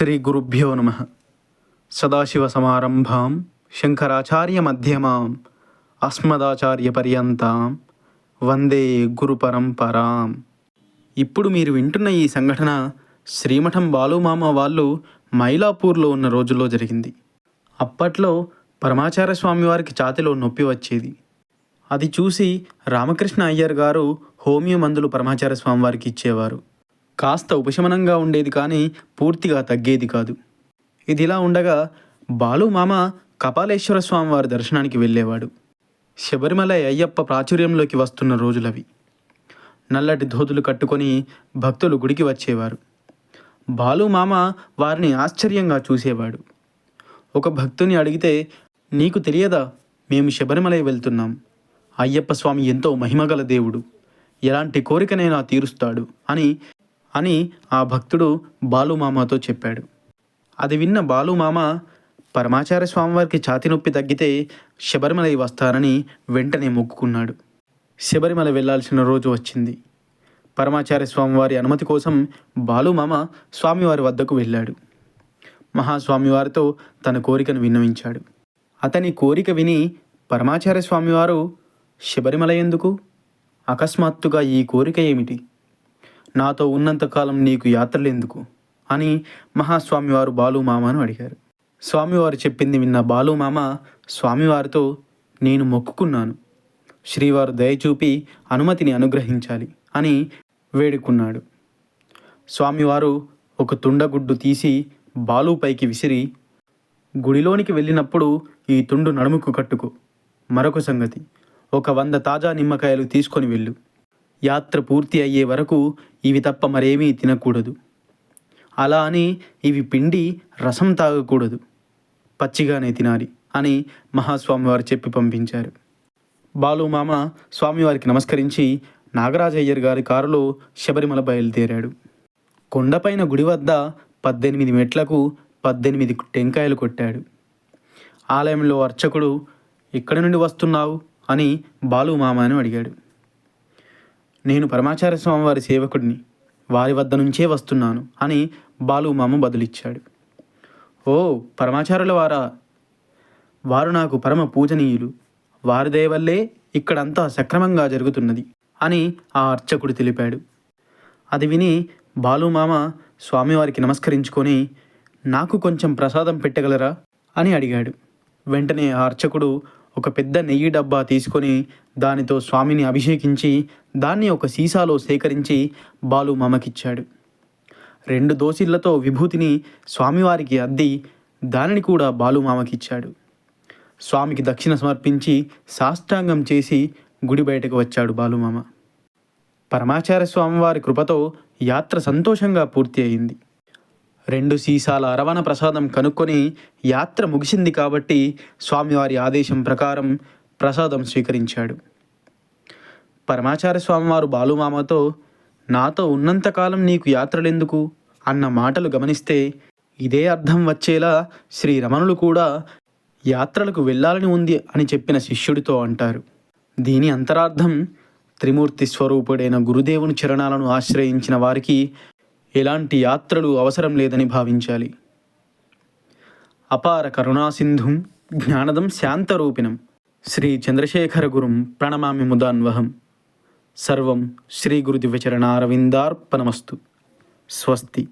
శ్రీ గురుభ్యో నమ మధ్యమాం ఆస్మదాచార్య పర్యంతం వందే గురు పరంపరాం ఇప్పుడు మీరు వింటున్న ఈ సంఘటన శ్రీమఠం బాలుమామ వాళ్ళు మైలాపూర్లో ఉన్న రోజుల్లో జరిగింది. అప్పట్లో పరమాచార్య స్వామి వారికి ఛాతిలో నొప్పి వచ్చేది. అది చూసి రామకృష్ణ అయ్యర్ గారు హోమియో మందులు పరమాచార్య స్వామి వారికి ఇచ్చేవారు. కాస్త ఉపశమనంగా ఉండేది కానీ పూర్తిగా తగ్గేది కాదు. ఇదిలా ఉండగా బాలు మామ కపాలేశ్వర స్వామి వారి దర్శనానికి వెళ్ళేవాడు. శబరిమల అయ్యప్ప ప్రాచుర్యంలోకి వస్తున్న రోజులవి. నల్లటి ధోతులు కట్టుకొని భక్తులు గుడికి వచ్చేవారు. బాలు మామ వారిని ఆశ్చర్యంగా చూసేవాడు. ఒక భక్తుని అడిగితే నీకు తెలియదా? మేము శబరిమలై వెళ్తున్నాం. అయ్యప్ప స్వామి ఎంతో మహిమగల దేవుడు. ఎలాంటి కోరికనైనా తీరుస్తాడు అని అని ఆ భక్తుడు బాలుమామతో చెప్పాడు. అది విన్న బాలుమామ పరమాచార్య స్వామివారికి ఛాతి నొప్పి తగ్గితే శబరిమలై వస్తారని వెంటనే మొక్కుకున్నాడు. శబరిమల వెళ్ళాల్సిన రోజు వచ్చింది. పరమాచార్య స్వామివారి అనుమతి కోసం బాలుమామ స్వామివారి వద్దకు వెళ్ళాడు. మహాస్వామివారితో తన కోరికను విన్నవించాడు. అతని కోరిక విని పరమాచార్య స్వామివారు శబరిమల ఎందుకు? అకస్మాత్తుగా ఈ కోరిక ఏమిటి? నాతో ఉన్నంతకాలం నీకు యాత్రలెందుకు? అని మహాస్వామివారు బాలుమామను అడిగారు. స్వామివారు చెప్పింది విన్న బాలుమామ స్వామివారితో నేను మొక్కుకున్నాను. శ్రీవారు దయచూపి అనుమతిని అనుగ్రహించాలి అని వేడుకున్నాడు. స్వామివారు ఒక తుండగుడ్డు తీసి బాలుపైకి విసిరి గుడిలోనికి వెళ్ళినప్పుడు ఈ తుండు నడుముకు కట్టుకో. మరొక సంగతి ఒక వంద తాజా నిమ్మకాయలు తీసుకొని వెళ్ళు. యాత్ర పూర్తి అయ్యే వరకు ఇవి తప్ప మరేమీ తినకూడదు. అలా అని ఇవి పిండి రసం తాగకూడదు. పచ్చిగానే తినాలి అని మహాస్వామివారు చెప్పి పంపించారు. బాలుమామ స్వామివారికి నమస్కరించి నాగరాజయ్యర్ గారి కారులో శబరిమల బయలుదేరాడు. కొండపైన గుడి వద్ద పద్దెనిమిది మెట్లకు పద్దెనిమిది టెంకాయలు కొట్టాడు. ఆలయంలో అర్చకుడు ఎక్కడి నుండి వస్తున్నావు? అని బాలుమామను అడిగాడు. నేను పరమాచార్య స్వామి వారి సేవకుడిని వారి వద్ద నుంచే వస్తున్నాను అని బాలుమామ బదులిచ్చాడు. ఓ పరమాచారుల వారా వారు నాకు పరమ పూజనీయులు వారి దయ వల్లే ఇక్కడంతా సక్రమంగా జరుగుతున్నది అని ఆ అర్చకుడు తెలిపాడు. అది విని బాలుమామ స్వామివారికి నమస్కరించుకొని నాకు కొంచెం ప్రసాదం పెట్టగలరా అని అడిగాడు. వెంటనే ఆ అర్చకుడు ఒక పెద్ద నెయ్యి డబ్బా తీసుకొని దానితో స్వామిని అభిషేకించి దాన్ని ఒక సీసాలో సేకరించి బాలు మామకిచ్చాడు. రెండు దోసిళ్ళతో విభూతిని స్వామివారికి అద్ది దానిని కూడా బాలు మామకిచ్చాడు. స్వామికి దక్షిణ సమర్పించి సాష్టాంగం చేసి గుడి బయటకు వచ్చాడు బాలుమామ పరమాచార్య స్వామివారి కృపతో యాత్ర సంతోషంగా పూర్తి అయింది. రెండు సీసాల అరవణ ప్రసాదం కనుక్కొని యాత్ర ముగిసింది కాబట్టి స్వామివారి ఆదేశం ప్రకారం ప్రసాదం స్వీకరించాడు. పరమాచార్య స్వామివారు బాలుమామతో నాతో ఉన్నంతకాలం నీకు యాత్రలెందుకు? అన్న మాటలు గమనిస్తే ఇదే అర్థం వచ్చేలా శ్రీ రమణులు కూడా యాత్రలకు వెళ్ళాలని ఉంది అని చెప్పిన శిష్యుడితో అంటారు. దీని అంతరార్థం త్రిమూర్తి స్వరూపుడైన గురుదేవుని చరణాలను ఆశ్రయించిన వారికి ఎలాంటి యాత్రలు అవసరం లేదని భావించాలి. అపార కరుణాసింధుం జ్ఞానదం శాంతరూపిణం. శ్రీ చంద్రశేఖర గురుం ప్రణమామి ముదాన్వహం. సర్వం శ్రీ గురుదివ్యచరణారవిందార్పణమస్తు. స్వస్తి.